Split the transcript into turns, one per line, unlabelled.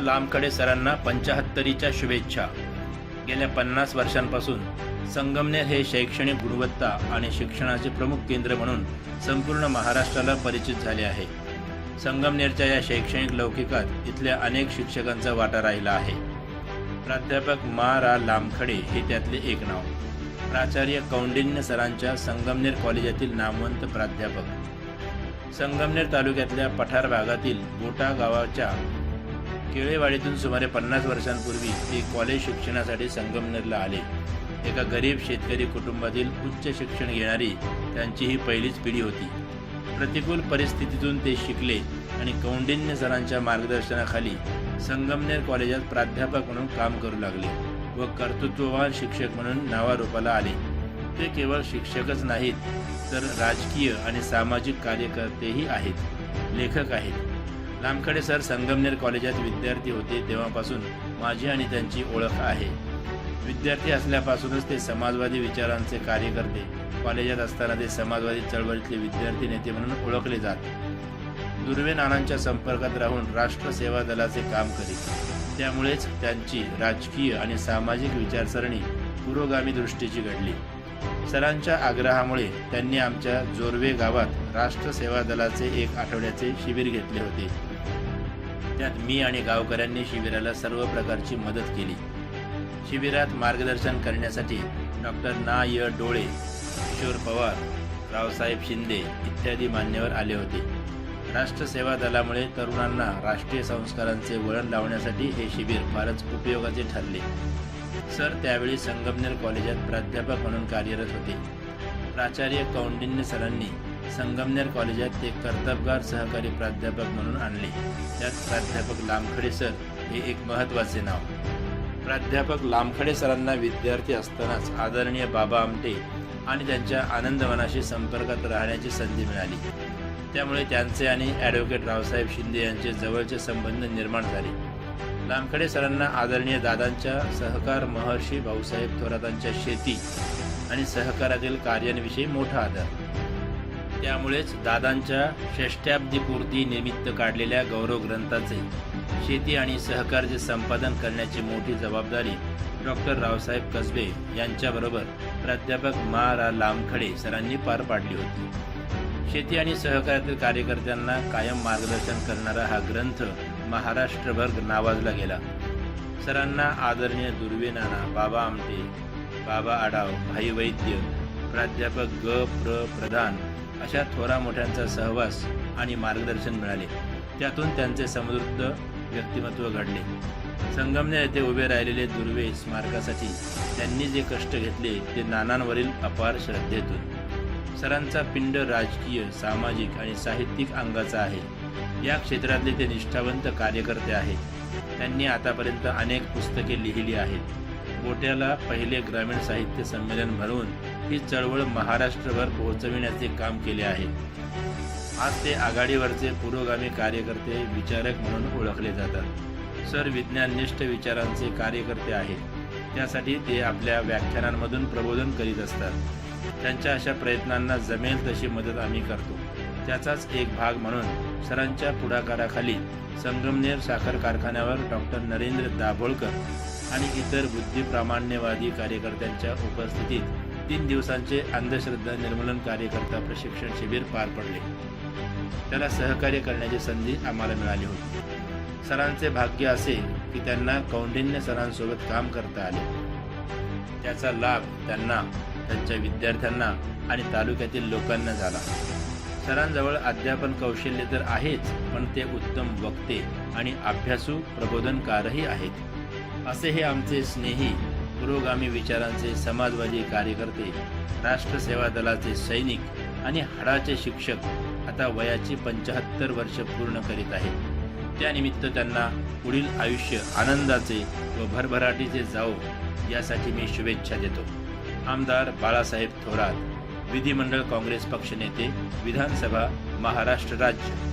लांबकडे सरांना पंचाहत्तरीच्या शुभेच्छा. गेल्या पन्नास वर्षांपासून संगमनेर हे शैक्षणिक गुणवत्ता आणि शिक्षणाचे प्रमुख केंद्र म्हणून संपूर्ण महाराष्ट्राला परिचित झाले आहे. संगमनेरच्या या शैक्षणिक लौकिकात इथल्या अनेक शिक्षकांचा वाटा राहिला आहे. प्राध्यापक मा रा लामखडे हे त्यातले एक नाव. प्राचार्य कौंडिन्य सरांच्या संगमनेर कॉलेजातील नामवंत प्राध्यापक. संगमनेर तालुक्यातल्या पठार भागातील गोटा गावाच्या केळेवाडीतून सुमारे पन्नास वर्षांपूर्वी ते कॉलेज शिक्षणासाठी संगमनेरला आले. एका गरीब शेतकरी कुटुंबातील उच्च शिक्षण घेणारी त्यांची ही पहिलीच पिढी होती. प्रतिकूल परिस्थितीतून ते शिकले आणि कौंडिन्य सरांच्या मार्गदर्शनाखाली संगमनेर कॉलेजात प्राध्यापक म्हणून काम करू लागले व कर्तृत्ववान शिक्षक म्हणून नावारूपाला आले. ते केवळ शिक्षकच नाहीत तर राजकीय आणि सामाजिक कार्यकर्तेही आहेत लेखक आहेत. लामखडे सर संगमनेर कॉलेजात विद्यार्थी होते तेव्हापासून माझी आणि त्यांची ओळख आहे. विद्यार्थी असल्यापासूनच ते समाजवादी विचारांचे कार्यकर्ते कॉलेजात असताना ते समाजवादी चळवळीतले विद्यार्थी नेते म्हणून ओळखले जात. दुर्वे नानांच्या संपर्कात राहून राष्ट्र सेवा दलाचे काम करीत. त्यामुळेच त्यांची राजकीय आणि सामाजिक विचारसरणी पुरोगामी दृष्टीची घडली. सरांच्या आग्रहामुळे त्यांनी आमच्या जोरवे गावात राष्ट्र सेवा दलाचे एक आठवड्याचे शिबिर घेतले होते. त्यात मी आणि गावकऱ्यांनी शिबिराला सर्व प्रकारची मदत केली. शिबिरात मार्गदर्शन करण्यासाठी डॉक्टर ना य डोळे किशोर पवार रावसाहेब शिंदे इत्यादी मान्यवर आले होते. राष्ट्र सेवा दलामुळे तरुणांना राष्ट्रीय संस्कारांचे वळण लावण्यासाठी हे शिबिर फारच उपयोगाचे ठरले. सर त्यावेळी संगमनेर कॉलेजात प्राध्यापक म्हणून कार्यरत होते. प्राचार्य कौंडिन्य सरांनी संगमनेर कॉलेजात ते कर्तबगार सहकारी प्राध्यापक म्हणून आणले. त्यात प्राध्यापक लामखडे सर हे एक महत्त्वाचे नाव. प्राध्यापक लामखडे सरांना विद्यार्थी असतानाच आदरणीय बाबा आमटे आणि त्यांच्या आनंदवनाशी संपर्कात राहण्याची संधी मिळाली. त्यामुळे त्यांचे आणि ॲडव्होकेट रावसाहेब शिंदे यांचे जवळचे संबंध निर्माण झाले. लामखडे सरांना आदरणीय दादांच्या सहकार महर्षी भाऊसाहेब थोरातांच्या शेती आणि सहकारातील कार्यांविषयी मोठा आदर. त्यामुळेच दादांच्या षष्ट्याब्दीपूर्ती निमित्त काढलेल्या गौरव ग्रंथाचे शेती आणि सहकार्य संपादन करण्याची मोठी जबाबदारी डॉक्टर रावसाहेब कसबे यांच्याबरोबर प्राध्यापक मा रा लामखडे सरांनी पार पाडली होती. शेती आणि सहकार्यातील कार्यकर्त्यांना कायम मार्गदर्शन करणारा हा ग्रंथ महाराष्ट्रभर नावाजला गेला. सरांना आदरणीय दुर्वे नाना बाबा आमटे बाबा आडाव भाई वैद्य प्राध्यापक ग प्र प्रधान अशा थोरा मोठ्यांचा सहवास आणि मार्गदर्शन मिळाले. त्यातून त्यांचे समृद्ध व्यक्तिमत्व घडले. संगमनेर येथे उभे राहिलेले दुर्वे स्मारकासाठी त्यांनी जे कष्ट घेतले ते नानांवरील अपार श्रद्धेतून. सरांचा पिंड राजकीय सामाजिक आणि साहित्यिक अंगाचा आहे. या क्षेत्रातले ते निष्ठावंत कार्यकर्ते आहेत. त्यांनी आतापर्यंत अनेक पुस्तके लिहिली आहेत. गोट्याला पहिले ग्रामीण साहित्य संमेलन भरवून ही चळवळ महाराष्ट्रभर पोहोचविण्याचे काम केले आहे. आज ते आघाडीवरचे पुरोगामी कार्यकर्ते विचारक म्हणून ओळखले जातात. सर विज्ञाननिष्ठ विचारांचे कार्यकर्ते आहेत. त्यासाठी ते आपल्या व्याख्यानांमधून प्रबोधन करीत असतात. त्यांच्या अशा प्रयत्नांना जमेल तशी मदत आम्ही करतो. त्याचाच एक भाग म्हणून सरांच्या पुढाकाराखाली संगमनेर साखर कारखान्यावर डॉक्टर नरेंद्र दाभोळकर आणि इतर बुद्धिप्रामाण्यवादी कार्यकर्त्यांच्या उपस्थितीत तीन दिवसांचे अंधश्रद्धा निर्मूलन कार्यकर्ता प्रशिक्षण शिबिर पार पडले. त्याला सहकार्य करण्याची संधी आम्हाला मिळाली होती. सरांचे भाग्य असे की त्यांना कौंडिन्य सरांसोबत काम करता आले. त्याचा लाभ त्यांना त्यांच्या विद्यार्थ्यांना आणि तालुक्यातील लोकांना झाला. सरांजवळ अध्यापन कौशल्य तर आहेच पण ते उत्तम वक्ते आणि अभ्यासू प्रबोधनकारही आहेत. असे हे आमचे स्नेही पुरोगामी विचारांचे समाजवादी कार्यकर्ते राष्ट्रसेवा दलाचे सैनिक आणि हाडाचे शिक्षक आता वयाची पंचाहत्तर वर्ष पूर्ण करीत आहेत. त्यानिमित्त त्यांना पुढील आयुष्य आनंदाचे व भरभराटीचे जावो यासाठी मी शुभेच्छा देतो. आमदार बाळासाहेब थोरात विधिमंडळ काँग्रेस पक्षनेते विधानसभा महाराष्ट्र राज्य.